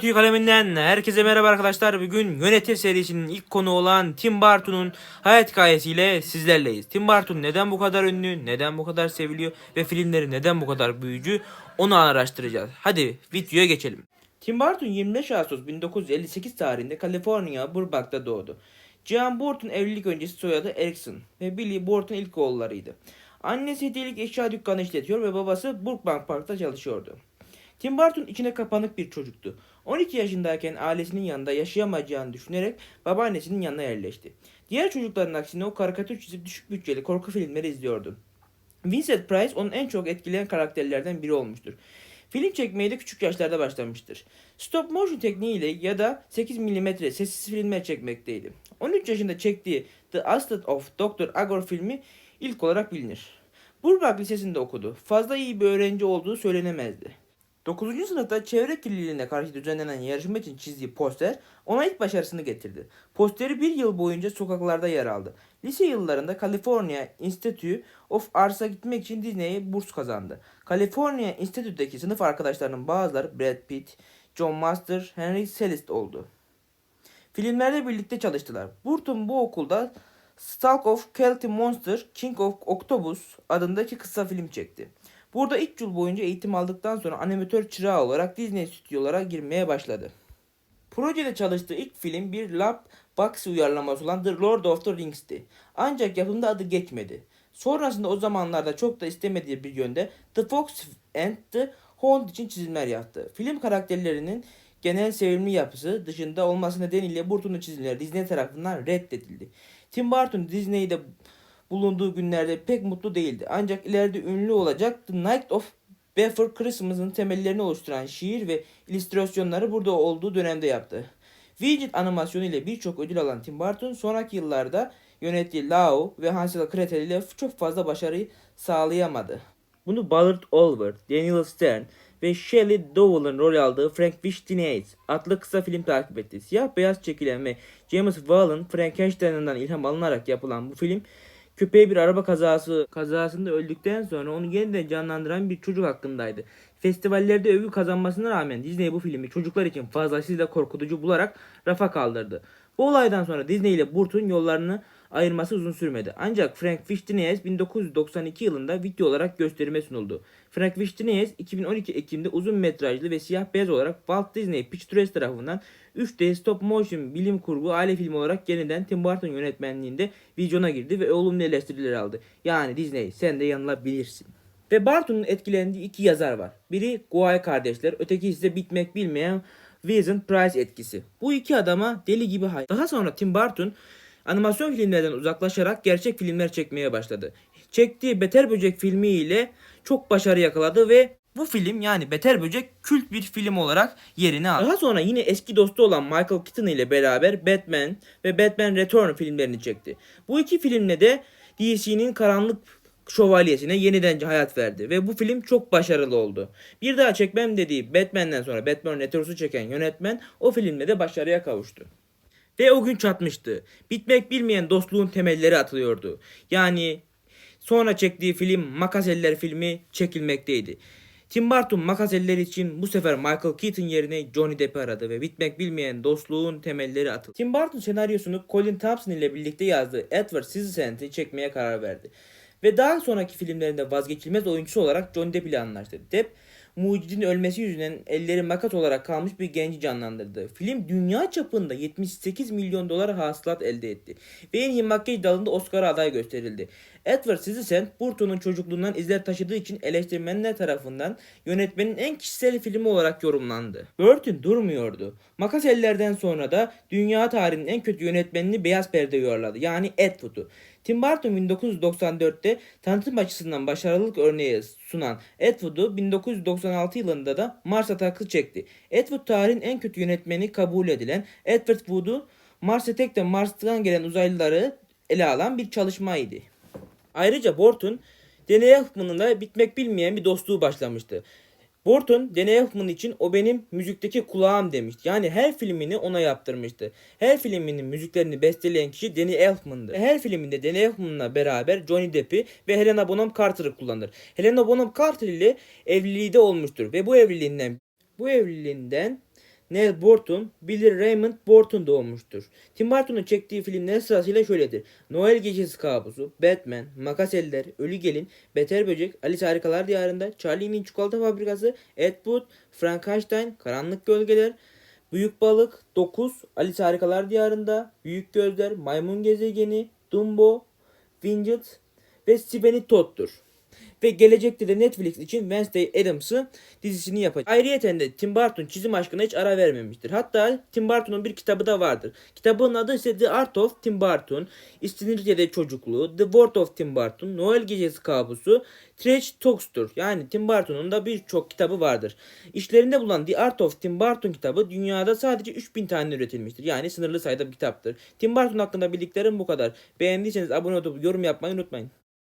Tüy kaleminden herkese merhaba arkadaşlar. Bugün Yönetir serisinin ilk konu olan Tim Burton'un hayat hikayesiyle sizlerleyiz. Tim Burton neden bu kadar ünlü, neden bu kadar seviliyor ve filmleri neden bu kadar büyücü onu araştıracağız. Hadi videoya geçelim. Tim Burton 25 Ağustos 1958 tarihinde Kaliforniya Burbank'ta doğdu. Jean Burton evlilik öncesi soyadı Erickson ve Billy Burton ilk oğullarıydı. Annesi hediyelik eşya dükkanı işletiyor ve babası Burbank Park'ta çalışıyordu. Tim Burton içine kapanık bir çocuktu. 12 yaşındayken ailesinin yanında yaşayamayacağını düşünerek babaannesinin yanına yerleşti. Diğer çocukların aksine o karikatür çizip düşük bütçeli korku filmleri izliyordu. Vincent Price onun en çok etkileyen karakterlerden biri olmuştur. Film çekmeye de küçük yaşlarda başlamıştır. Stop motion tekniğiyle ya da 8 mm sessiz filmler çekmekteydi. 13 yaşında çektiği The Asset of Dr. Agor filmi ilk olarak bilinir. Burbank Lisesi'nde okudu. Fazla iyi bir öğrenci olduğu söylenemezdi. 9. sınıfta çevre kirliliğine karşı düzenlenen yarışma için çizdiği poster ona ilk başarısını getirdi. Posteri bir yıl boyunca sokaklarda yer aldı. Lise yıllarında California Institute of Arts'a gitmek için Disney'e burs kazandı. California Institute'deki sınıf arkadaşlarının bazıları Brad Pitt, John Master, Henry Celest oldu. Filmlerde birlikte çalıştılar. Burton bu okulda Stalk of Kelty Monster, King of Octopus adındaki kısa film çekti. Burada ilk yıl boyunca eğitim aldıktan sonra animatör çırağı olarak Disney stüdyolara girmeye başladı. Projede çalıştığı ilk film bir Lab Box uyarlaması olan The Lord of the Rings'ti. Ancak yapımda adı geçmedi. Sonrasında o zamanlarda çok da istemediği bir yönde The Fox and the Hound için çizimler yaptı. Film karakterlerinin genel sevimli yapısı dışında olması nedeniyle Burton'un çizimleri Disney tarafından reddedildi. Tim Burton Disney'de bulunduğu günlerde pek mutlu değildi. Ancak ileride ünlü olacak The Night of Before Christmas'ın temellerini oluşturan şiir ve illüstrasyonları burada olduğu dönemde yaptı. Widget animasyonu ile birçok ödül alan Tim Burton sonraki yıllarda yönettiği Lau ve Hansel Gretel ile çok fazla başarı sağlayamadı. Bunu Ballard Oliver, Daniel Stern ve Shelley Duvall'ın rol aldığı Frank Fish Teenage adlı kısa film takip etti. Siyah beyaz çekilen ve James Whalen Frankenstein'ından ilham alınarak yapılan bu film köpeği bir araba kazası kazasında öldükten sonra onu yeniden canlandıran bir çocuk hakkındaydı. Festivallerde övgü kazanmasına rağmen Disney bu filmi çocuklar için fazlasıyla korkutucu bularak rafa kaldırdı. Bu olaydan sonra Disney ile Burton yollarını ayırması uzun sürmedi. Ancak Frank Fishtinees 1992 yılında video olarak gösterime sunuldu. Frank Fishtinees 2012 Ekim'de uzun metrajlı ve siyah beyaz olarak Walt Disney Pictures tarafından 3D stop motion bilim kurgu aile filmi olarak yeniden Tim Burton yönetmenliğinde vizyona girdi ve olumlu eleştiriler aldı. Yani Disney sen de yanılabilirsin. Ve Barton'un etkilendiği iki yazar var. Biri Guay kardeşler, öteki ise bitmek bilmeyen Vincent Price etkisi. Bu iki adama deli gibi hay. Daha sonra Tim Burton animasyon filmlerden uzaklaşarak gerçek filmler çekmeye başladı. Çektiği Beter Böcek filmi ile çok başarı yakaladı ve bu film yani Beter Böcek kült bir film olarak yerini aldı. Daha sonra yine eski dostu olan Michael Keaton ile beraber Batman ve Batman Return filmlerini çekti. Bu iki filmle de DC'nin karanlık şövalyesine yeniden hayat verdi ve bu film çok başarılı oldu. Bir daha çekmem dediği Batman'den sonra Batman Returns'u çeken yönetmen o filmle de başarıya kavuştu. Ve o gün çatmıştı. Bitmek bilmeyen dostluğun temelleri atılıyordu. Yani sonra çektiği film Makaseller filmi çekilmekteydi. Tim Burton Makaseller için bu sefer Michael Keaton yerine Johnny Depp'i aradı ve bitmek bilmeyen dostluğun temelleri atıldı. Tim Burton senaryosunu Colin Thompson ile birlikte yazdığı Edward Scissorhands'i çekmeye karar verdi. Ve daha sonraki filmlerinde vazgeçilmez oyuncusu olarak Johnny Depp ile anlaştı. Depp mucidin ölmesi yüzünden elleri makat olarak kalmış bir genci canlandırdı. Film dünya çapında 78 milyon dolar hasılat elde etti. Ve en iyi makyaj dalında Oscar'a aday gösterildi. Edward Scissorhands Burton'un çocukluğundan izler taşıdığı için eleştirmenler tarafından yönetmenin en kişisel filmi olarak yorumlandı. Burton durmuyordu. Makas ellerden sonra da dünya tarihinin en kötü yönetmenini beyaz perde yorladı. Yani Ed Wood'u. Tim Burton 1994'te tanıtım açısından başarılılık örneği sunan Ed Wood'u 1996 yılında da Mars Attacks'ı çekti. Ed Wood tarihin en kötü yönetmeni kabul edilen Edward Wood'u Mars'a tek de Mars'tan gelen uzaylıları ele alan bir çalışmaydı. Ayrıca Borton, deney yapımında bitmek bilmeyen bir dostluğu başlamıştı. Borton, deney yapımının için o benim müzikteki kulağım demişti. Yani her filmini ona yaptırmıştı. Her filminin müziklerini besteleyen kişi Danny Elfman'dı. Her filminde Danny Elfman'la beraber Johnny Depp'i ve Helena Bonham Carter'ı kullanır. Helena Bonham Carter ile evliliği de olmuştur ve bu evliliğinden bu evliliğinden Neil Borton, Billy Raymond Borton doğmuştur. Tim Burton'un çektiği filmler sırasıyla şöyledir. Noel Gecesi Kabusu, Batman, Makas Eller, Ölü Gelin, Beter Böcek, Alice Harikalar Diyarında, Charlie'nin Çikolata Fabrikası, Ed Wood, Frankenstein, Karanlık Gölgeler, Büyük Balık, 9, Alice Harikalar Diyarında, Büyük Gözler, Maymun Gezegeni, Dumbo, Winget ve Sibeni Todd'tur. Ve gelecekte de Netflix için Wednesday Adams'ı dizisini yapacak. Ayrıyeten de Tim Burton çizim aşkına hiç ara vermemiştir. Hatta Tim Burton'un bir kitabı da vardır. Kitabın adı ise The Art of Tim Burton, İstiridye'de Çocukluğu, The World of Tim Burton, Noel Gecesi Kabusu, Trash Talks'tur. Yani Tim Burton'un da birçok kitabı vardır. İşlerinde bulunan The Art of Tim Burton kitabı dünyada sadece 3000 tane üretilmiştir. Yani sınırlı sayıda bir kitaptır. Tim Burton hakkında bildiklerim bu kadar. Beğendiyseniz abone olup yorum yapmayı unutmayın.